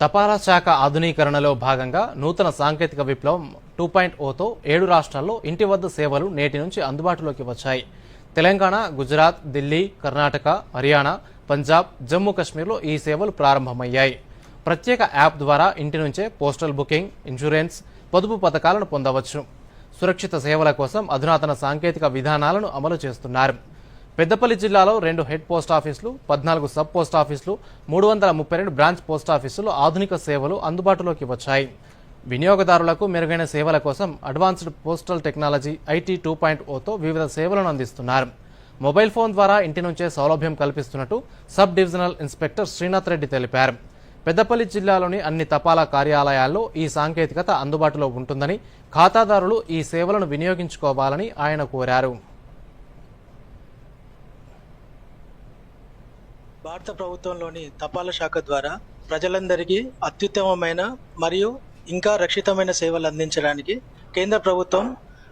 తపాలా శాఖ ఆధునీకరణలో భాగంగా నూతన సాంకేతిక విప్లవం టూ పాయింట్ ఓతో ఏడు రాష్ట్రాల్లో ఇంటి వద్ద సేవలు నేటి నుంచి అందుబాటులోకి వచ్చాయి. తెలంగాణ గుజరాత్ ఢిల్లీ కర్ణాటక హర్యానా పంజాబ్ జమ్మూ కాశ్మీర్లో ఈ సేవలు ప్రారంభమయ్యాయి. ప్రత్యేక యాప్ ద్వారా ఇంటి నుంచే పోస్టల్ బుకింగ్ ఇన్సూరెన్స్ పొదుపు పథకాలను పొందవచ్చు. సురక్షిత సేవల కోసం అధునాతన సాంకేతిక విధానాలను అమలు చేస్తున్నారు. పెద్దపల్లి జిల్లాలో రెండు హెడ్ పోస్ట్ ఆఫీసులు పద్నాలుగు సబ్ పోస్ట్ ఆఫీసులు మూడు వందల ముప్పై రెండు బ్రాంచ్ పోస్ట్ ఆఫీసులు ఆధునిక సేవలు అందుబాటులోకి వచ్చాయి. వినియోగదారులకు మెరుగైన సేవల కోసం advanced postal technology IT two point ఓతో వివిధ సేవలను అందిస్తున్నారు. మొబైల్ ఫోన్ ద్వారా ఇంటి నుంచే సౌలభ్యం కల్పిస్తున్నట్టు sub divisional inspector Srinath Reddy తెలిపారు. పెద్దపల్లి జిల్లాలోని అన్ని తపాలా కార్యాలయాల్లో ఈ సాంకేతికత అందుబాటులో ఉంటుందని ఖాతాదారులు ఈ సేవలను వినియోగించుకోవాలని ఆయన కోరారు. భారత ప్రభుత్వంలోని తపాలా శాఖ ద్వారా ప్రజలందరికీ అత్యుత్తమమైన మరియు ఇంకా రక్షితమైన సేవలు అందించడానికి కేంద్ర ప్రభుత్వం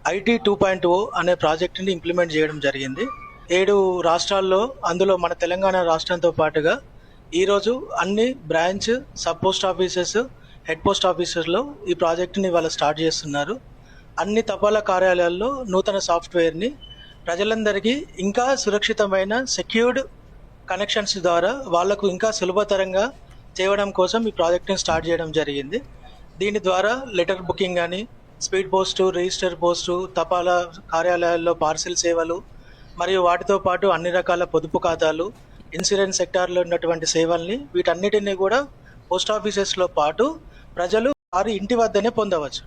ఐటీ టూ పాయింట్ ఓ అనే ప్రాజెక్టుని ఇంప్లిమెంట్ చేయడం జరిగింది. ఏడు రాష్ట్రాల్లో అందులో మన తెలంగాణ రాష్ట్రంతో పాటుగా ఈరోజు అన్ని branch sub post offices head post ఆఫీసెస్లో ఈ ప్రాజెక్టుని వాళ్ళు స్టార్ట్ చేస్తున్నారు. అన్ని తపాలా కార్యాలయాల్లో నూతన సాఫ్ట్వేర్ని ప్రజలందరికీ ఇంకా సురక్షితమైన సెక్యూర్డ్ కనెక్షన్స్ ద్వారా వాళ్ళకు ఇంకా సులభతరంగా చేయడం కోసం ఈ ప్రాజెక్ట్ని స్టార్ట్ చేయడం జరిగింది. దీని ద్వారా లెటర్ బుకింగ్ కానీ స్పీడ్ పోస్టు రిజిస్టర్ పోస్టు తపాలా కార్యాలయాల్లో పార్సిల్ సేవలు మరియు వాటితో పాటు అన్ని రకాల పొదుపు ఖాతాలు ఇన్సూరెన్స్ సెక్టార్లో ఉన్నటువంటి సేవల్ని వీటన్నిటిని కూడా పోస్ట్ ఆఫీసెస్లో పాటు ప్రజలు వారి ఇంటి వద్దనే పొందవచ్చు.